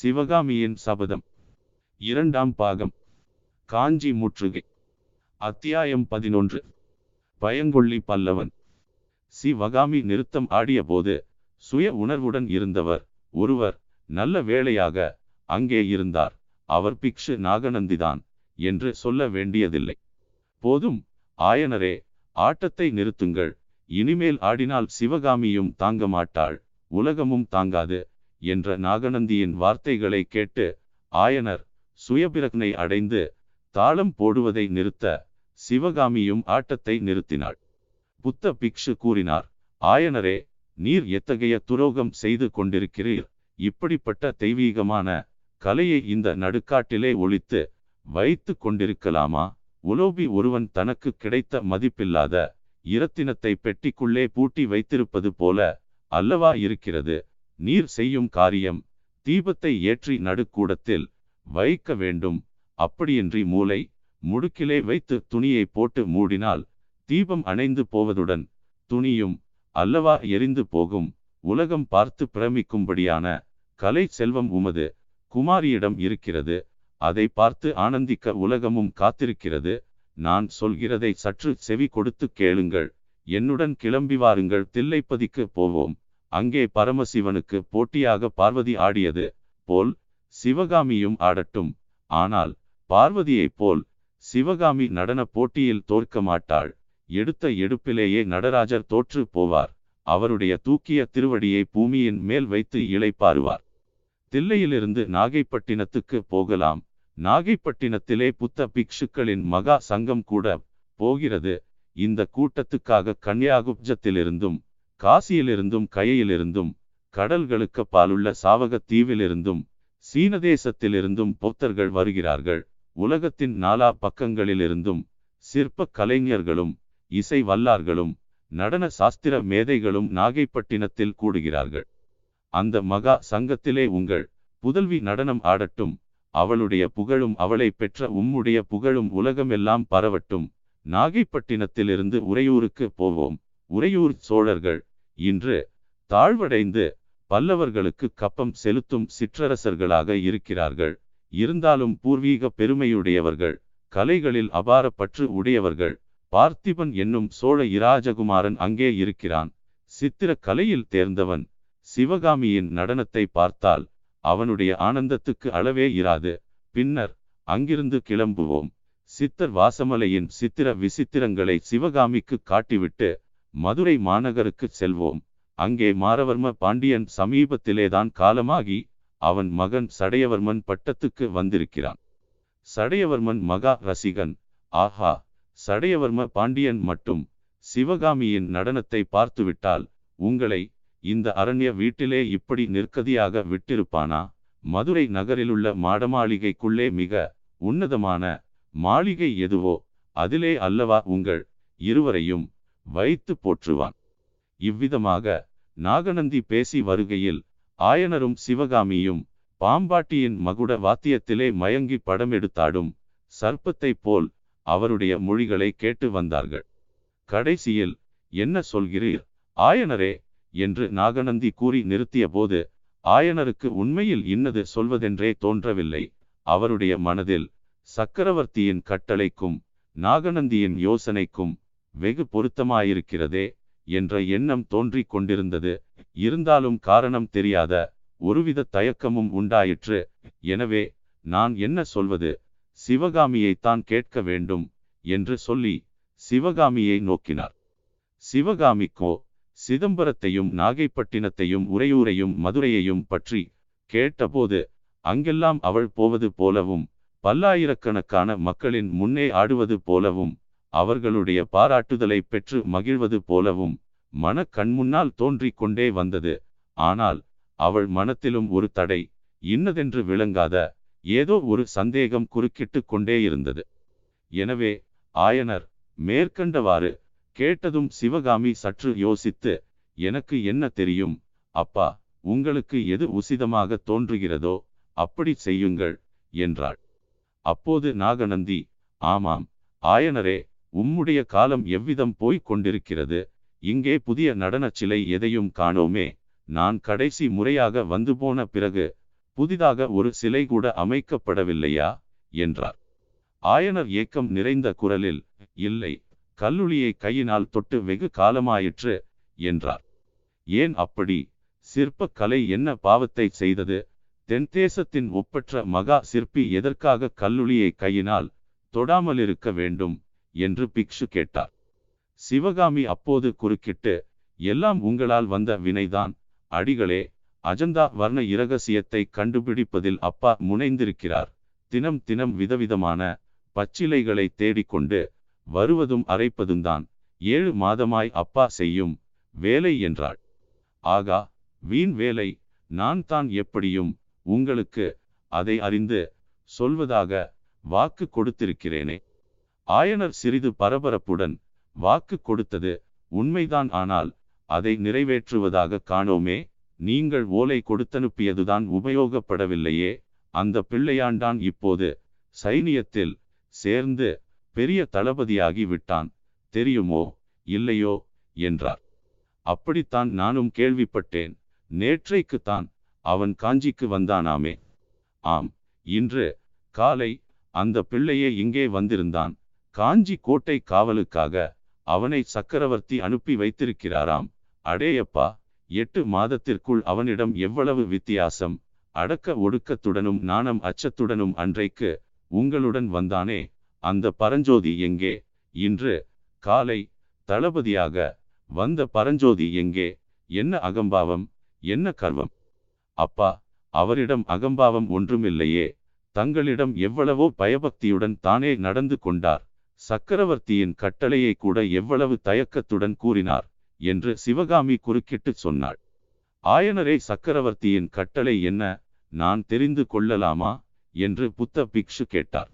சிவகாமியின் சபதம். இரண்டாம் பாகம். காஞ்சி முற்றுகை. அத்தியாயம் பதினொன்று. பயங்கொள்ளி பல்லவன். சிவகாமி நிறுத்தம் ஆடியபோது சுய உணர்வுடன் இருந்தவர். ஒருவர் நல்ல வேளையாக அங்கே இருந்தார். அவர் பிக்ஷு நாகநந்திதான் என்று சொல்ல வேண்டியதில்லை. போதும் ஆயனரே ஆட்டத்தை நிறுத்துங்கள். இனிமேல் ஆடினால் சிவகாமியும் தாங்க மாட்டாள். உலகமும் தாங்காது. என்ற நாகநந்தியின் வார்த்தைகளை கேட்டு ஆயனர் சுயபிரக்னை அடைந்து தாளம் போடுவதை நிறுத்த சிவகாமியும் ஆட்டத்தை நிறுத்தினாள். புத்த பிக்ஷு கூறினார் ஆயனரே நீர் எத்தகைய துரோகம் செய்து கொண்டிருக்கிறீர்? இப்படிப்பட்ட தெய்வீகமான கலையை இந்த நடுக்காட்டிலே ஒழித்து வைத்து கொண்டிருக்கலாமா? உலோபி ஒருவன் தனக்கு கிடைத்த மதிப்பில்லாத இரத்தினத்தை பெட்டிக்குள்ளே பூட்டி வைத்திருப்பது போல அல்லவா இருக்கிறது? நீர் செய்யும் காரியம் தீபத்தை ஏற்றி நடுக்கூடத்தில் வைக்க வேண்டும். அப்படியின்றி மூளை முடுக்கிலே வைத்து துணியை போட்டு மூடினால் தீபம் அணைந்து போவதுடன் துணியும் அல்லவா எரிந்து போகும். உலகம் பார்த்து பிரமிக்கும்படியான கலை செல்வம் உமது குமாரியிடம் இருக்கிறது. அதை பார்த்து ஆனந்திக்க உலகமும் காத்திருக்கிறது. நான் சொல்கிறதை சற்று செவி கொடுத்து கேளுங்கள். என்னுடன் கிளம்பி வாருங்கள். தில்லைப்பதிக்கு போவோம். அங்கே பரமசிவனுக்கு போட்டியாக பார்வதி ஆடியது போல் சிவகாமியும் ஆடட்டும். ஆனால் பார்வதியைப் போல் சிவகாமி நடன போட்டியில் தோற்க மாட்டாள். எடுத்த எடுப்பிலேயே நடராஜர் தோற்று போவார். அவருடைய தூக்கிய திருவடியை பூமியின் மேல் வைத்து இளைப்பாருவார் தில்லையிலிருந்து நாகைப்பட்டினத்துக்கு போகலாம். நாகைப்பட்டினத்திலே புத்த பிக்ஷுக்களின் மகா சங்கம் கூட போகிறது. இந்த கூட்டத்துக்காக கன்னியாகுப்ஜத்திலிருந்தும் காசியிலிருந்தும் கையிலிருந்தும் கடல்களுக்கு பாலுள்ள சாவக தீவிலிருந்தும் சீன தேசத்திலிருந்தும் பௌத்தர்கள் வருகிறார்கள். உலகத்தின் நாலா பக்கங்களிலிருந்தும் சிற்ப கலைஞர்களும் இசை வல்லார்களும் நடன சாஸ்திர மேதைகளும் நாகைப்பட்டினத்தில் கூடுகிறார்கள். அந்த மகா சங்கத்திலே உங்கள் புதல்வி நடனம் ஆடட்டும். அவளுடைய புகழும் அவளை பெற்ற உம்முடைய புகழும் உலகமெல்லாம் பரவட்டும். நாகைப்பட்டினத்திலிருந்து உறையூருக்கு போவோம். உறையூர் சோழர்கள் இன்று தாழ்வடைந்து பல்லவர்களுக்கு கப்பம் செலுத்தும் சிற்றரசர்களாக இருக்கிறார்கள். இருந்தாலும் பூர்வீக பெருமையுடையவர்கள் கலைகளில் அபார பற்று உடையவர்கள் பார்த்திபன் என்னும் சோழ இராஜகுமாரன் அங்கே இருக்கிறான். சித்திர கலையில் தேர்ந்தவன் சிவகாமியின் நடனத்தை பார்த்தால் அவனுடைய ஆனந்தத்துக்கு அளவே இராது. பின்னர் அங்கிருந்து கிளம்புவோம். சித்தர் வாசமலையின் சித்திர விசித்திரங்களை சிவகாமிக்கு காட்டிவிட்டு மதுரை மாநகருக்கு செல்வோம். அங்கே மாரவர்ம பாண்டியன் சமீபத்திலேதான் காலமாகி அவன் மகன் சடையவர்மன் பட்டத்துக்கு வந்திருக்கிறான். சடையவர்மன் மகா ரசிகன். ஆஹா சடையவர்ம பாண்டியன் மட்டும் சிவகாமியின் நடனத்தை பார்த்துவிட்டால் உங்களை இந்த அரண்ய வீட்டிலே இப்படி நிற்கதியாக விட்டிருப்பானா? மதுரை நகரிலுள்ள மாடமாளிகைக்குள்ளே மிக உன்னதமான மாளிகை எதுவோ? அதிலே அல்லவா உங்கள் இருவரையும் வைத்து போற்றுவான். இவ்விதமாக நாகநந்தி பேசி வருகையில் ஆயனரும் சிவகாமியும் பாம்பாட்டியின் மகுட வாத்தியத்திலே மயங்கி படம் எடுத்தாடும் சர்ப்பத்தைப் போல் அவருடைய மொழிகளை கேட்டு வந்தார்கள். கடைசியில் என்ன சொல்கிறீர் ஆயனரே என்று நாகநந்தி கூறி நிறுத்திய போது ஆயனருக்கு உண்மையில் இன்னது சொல்வதென்றே தோன்றவில்லை. அவருடைய மனதில் சக்கரவர்த்தியின் கட்டளைக்கும் நாகநந்தியின் யோசனைக்கும் வெகு பொருத்தமாயிருக்கிறதே என்ற எண்ணம் தோன்றிக் கொண்டிருந்தது. இருந்தாலும் காரணம் தெரியாத ஒருவித தயக்கமும் உண்டாயிற்று. எனவே நான் என்ன சொல்வது? சிவகாமியைத்தான் கேட்க வேண்டும் என்று சொல்லி சிவகாமியை நோக்கினார். சிவகாமிக்கோ சிதம்பரத்தையும் நாகைப்பட்டினத்தையும் உறையூரையும் மதுரையையும் பற்றி கேட்டபோது அங்கெல்லாம் அவள் போவது போலவும் பல்லாயிரக்கணக்கான மக்களின் முன்னே ஆடுவது போலவும் அவர்களுடைய பாராட்டுதலை பெற்று மகிழ்வது போலவும் மன கண்முன்னால் தோன்றிக் கொண்டே வந்தது. ஆனால் அவள் மனத்திலும் ஒரு தடை இன்னதென்று விளங்காத ஏதோ ஒரு சந்தேகம் குறுக்கிட்டு கொண்டே இருந்தது. எனவே ஆயனர் மேற்கண்டவாறு கேட்டதும் சிவகாமி சற்று யோசித்து எனக்கு என்ன தெரியும்? அப்பா உங்களுக்கு எது உசிதமாக தோன்றுகிறதோ அப்படி செய்யுங்கள் என்றாள். அப்போது நாகநந்தி ஆமாம் ஆயனரே உம்முடைய காலம் எவ்விதம் போய்க் கொண்டிருக்கிறது? இங்கே புதிய நடனச் சிலை எதையும் காணோமே. நான் கடைசி முறையாக வந்து போன பிறகு புதிதாக ஒரு சிலை கூட அமைக்கப்படவில்லையா? என்றார். ஆயனர் ஏக்கம் நிறைந்த குரலில் இல்லை கல்லுளியை கையினால் தொட்டு வெகு காலமாயிற்று என்றார். ஏன் அப்படி? சிற்பக் கலை என்ன பாவத்தை செய்தது? தென்தேசத்தின் ஒப்பற்ற மகா சிற்பி எதற்காக கல்லுளியை கையினால் தொடாமலிருக்க வேண்டும்? என்று பிக்ஷு கேட்டார். சிவகாமி அப்போது குறுக்கிட்டு எல்லாம் உங்களால் வந்த வினைதான். அடிகளே அஜந்தா வர்ண இரகசியத்தை கண்டுபிடிப்பதில் அப்பா முனைந்திருக்கிறார். தினம் தினம் விதவிதமான பச்சிலைகளை தேடிக்கொண்டு வருவதும் அரைப்பதும்தான். ஏழு மாதமாய் அப்பா செய்யும் வேலை என்றாள். ஆகா வீண் வேலை. நான் தான் எப்படியும் உங்களுக்கு அதை அறிந்து சொல்வதாக வாக்கு கொடுத்திருக்கிறேனே. ஆயனர் சிறிது பரபரப்புடன் வாக்கு கொடுத்தது உண்மைதான் ஆனால் அதை நிறைவேற்றுவதாக காணோமே நீங்கள் ஓலை கொடுத்தனுப்பியதுதான் உபயோகப்படவில்லையே அந்த பிள்ளையாண்டான் இப்போது சைனியத்தில் சேர்ந்து பெரிய தளபதியாகி விட்டான் தெரியுமோ இல்லையோ? என்றார். அப்படித்தான் நானும் கேள்விப்பட்டேன் நேற்றைக்குத்தான் அவன் காஞ்சிக்கு வந்தானாமே. ஆம் இன்று காலை அந்த பிள்ளையே இங்கே வந்திருந்தான் காஞ்சி கோட்டை காவலுக்காக அவனை சக்கரவர்த்தி அனுப்பி வைத்திருக்கிறாராம். அடேயப்பா எட்டு மாதத்திற்குள் அவனிடம் எவ்வளவு வித்தியாசம். அடக்க ஒடுக்கத்துடனும் நாணம் அச்சத்துடனும் அன்றைக்கு உங்களுடன் வந்தானே. அந்த பரஞ்சோதி எங்கே? இன்று காலை தளபதியாக வந்த பரஞ்சோதி எங்கே? என்ன அகம்பாவம்? என்ன கர்வம்? அப்பா அவரிடம் அகம்பாவம் ஒன்றுமில்லையே. தங்களிடம் எவ்வளவோ பயபக்தியுடன் தானே நடந்து கொண்டார். சக்கரவர்த்தியின் கட்டளையை கூட எவ்வளவு தயக்கத்துடன் கூறினார் என்று சிவகாமி குறுக்கிட்டு சொன்னாள். ஆயனரே சக்கரவர்த்தியின் கட்டளை என்ன? நான் தெரிந்து கொள்ளலாமா? என்று புத்த பிக்ஷு கேட்டார்.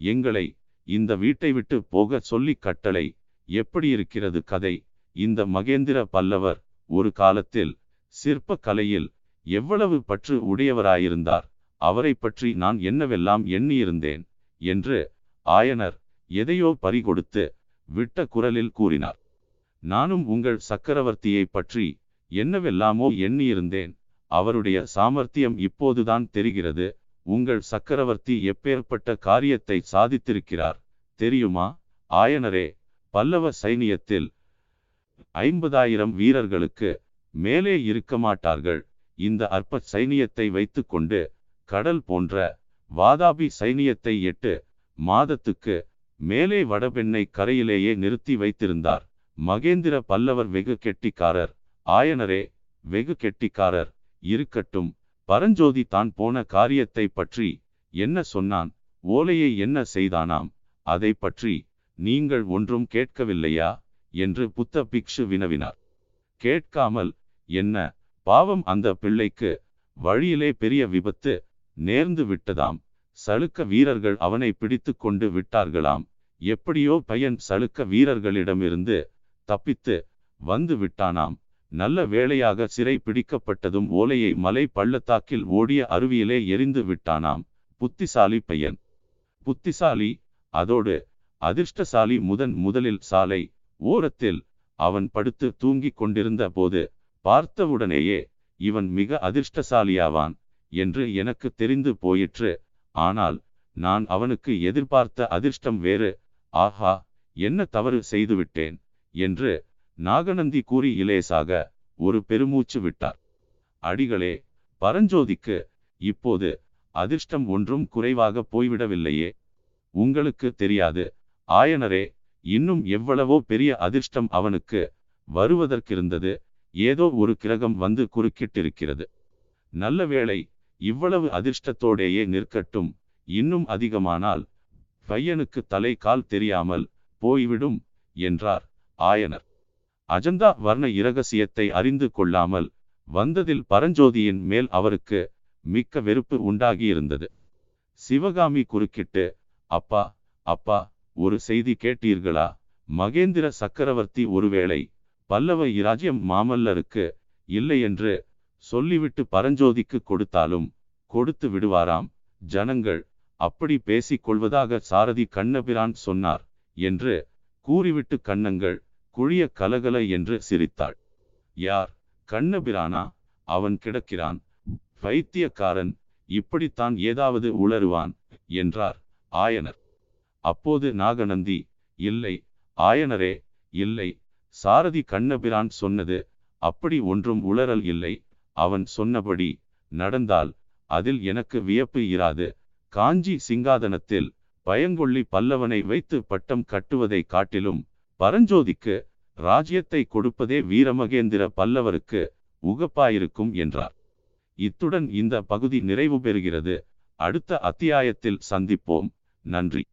எங்களை இந்த வீட்டை விட்டு போக சொல்லி கட்டளை எப்படி இருக்கிறது கதை? இந்த மகேந்திர பல்லவர் ஒரு காலத்தில் சிற்ப கலையில் எவ்வளவு பற்று உடையவராயிருந்தார்? அவரை பற்றி நான் என்னவெல்லாம் எண்ணியிருந்தேன்? என்று ஆயனர் எதையோ பறிகொடுத்து விட்ட குரலில் கூறினார். நானும் உங்கள் சக்கரவர்த்தியை பற்றி என்னவெல்லாமோ எண்ணியிருந்தேன். அவருடைய சாமர்த்தியம் இப்போதுதான் தெரிகிறது. உங்கள் சக்கரவர்த்தி எப்பேற்பட்ட காரியத்தை சாதித்திருக்கிறார் தெரியுமா? ஆயனரே பல்லவ சைனியத்தில் ஐம்பதாயிரம் வீரர்களுக்கு மேலே இருக்க மாட்டார்கள். இந்த அற்ப சைனியத்தை வைத்துக்கொண்டு கடல் போன்ற வாதாபி சைனியத்தை எட்டு மாதத்துக்கு மேலே வடபெண்ணை கரையிலேயே நிறுத்தி வைத்திருந்தார். மகேந்திர பல்லவர் வெகு கெட்டிக்காரர். ஆயனரே வெகு கெட்டிக்காரர். இருக்கட்டும் பரஞ்சோதி தான் போன காரியத்தை பற்றி என்ன சொன்னான்? ஓலையை என்ன செய்தானாம்? அதை பற்றி நீங்கள் ஒன்றும் கேட்கவில்லையா? என்று புத்த பிக்ஷு வினவினார். கேட்காமல் என்ன? பாவம் அந்த பிள்ளைக்கு வழியிலே பெரிய விபத்து நேர்ந்து விட்டதாம். சலுக்க வீரர்கள் அவனை பிடித்து கொண்டு விட்டார்களாம். எப்படியோ பையன் சளுக்க வீரர்களிடமிருந்து தப்பித்து வந்து விட்டானாம். நல்ல வேளையாக சிறை பிடிக்கப்பட்டதும் ஓலையை மலை பள்ளத்தாக்கில் ஓடிய அருவியிலே எரிந்து விட்டானாம். புத்திசாலி பையன். புத்திசாலி அதோடு அதிர்ஷ்டசாலி முதன் முதலில் சாலை ஓரத்தில் அவன் படுத்து தூங்கிக் கொண்டிருந்த போது பார்த்தவுடனேயே இவன் மிக அதிர்ஷ்டசாலியாவான் என்று எனக்கு தெரிந்து போயிற்று. ஆனால் நான் அவனுக்கு எதிர்பார்த்த அதிர்ஷ்டம் வேறு. ஆஹா என்ன தவறு செய்துவிட்டேன் என்று நாகநந்தி கூறி இலேசாக ஒரு பெருமூச்சு விட்டார். அடிகளே பரஞ்சோதிக்கு இப்போது அதிர்ஷ்டம் ஒன்றும் குறைவாக போய்விடவில்லையே. உங்களுக்கு தெரியாது. ஆயனரே இன்னும் எவ்வளவோ பெரிய அதிர்ஷ்டம் அவனுக்கு வருவதற்கிருந்தது. ஏதோ ஒரு கிரகம் வந்து குறுக்கிட்டிருக்கிறது. நல்ல வேளை இவ்வளவு அதிர்ஷ்டத்தோடேயே நிற்கட்டும். இன்னும் அதிகமானால் பையனுக்கு தலை கால் தெரியாமல் போய்விடும் என்றார் ஆயனர். அஜந்தா வர்ண இரகசியத்தை அறிந்து கொள்ளாமல் வந்ததில் பரஞ்சோதியின் மேல் அவருக்கு மிக்க வெறுப்பு உண்டாகியிருந்தது. சிவகாமி குறுக்கிட்டு அப்பா அப்பா ஒரு செய்தி கேட்டீர்களா? மகேந்திர சக்கரவர்த்தி ஒருவேளை பல்லவ இராஜ்யம் மாமல்லருக்கு இல்லை என்று சொல்லிவிட்டு பரஞ்சோதிக்கு கொடுத்தாலும் கொடுத்து விடுவாராம். ஜனங்கள் அப்படி பேசிக் கொள்வதாக சாரதி கண்ணபிரான் சொன்னார் என்று கூறிவிட்டு கண்ணங்கள் குழிய கலகல என்று சிரித்தாள். யார்? கண்ணபிரானா? அவன் கிடக்கிறான். பைத்தியக்காரன். இப்படித்தான் ஏதாவது உளறுவான் என்றார் ஆயனர். அப்போது நாகநந்தி இல்லை ஆயனரே இல்லை. சாரதி கண்ணபிரான் சொன்னது அப்படி ஒன்றும் உளறல் இல்லை. அவன் சொன்னபடி நடந்தால் அதில் எனக்கு வியப்பு இராது. காஞ்சி சிங்காதனத்தில் பயங்கொள்ளி பல்லவனை வைத்து பட்டம் கட்டுவதை காட்டிலும் பரஞ்சோதிக்கு ராஜ்யத்தை கொடுப்பதே வீரமகேந்திர பல்லவருக்கு உகப்பாயிருக்கும் என்றார். இத்துடன் இந்த பகுதி நிறைவு பெறுகிறது. அடுத்த அத்தியாயத்தில் சந்திப்போம். நன்றி.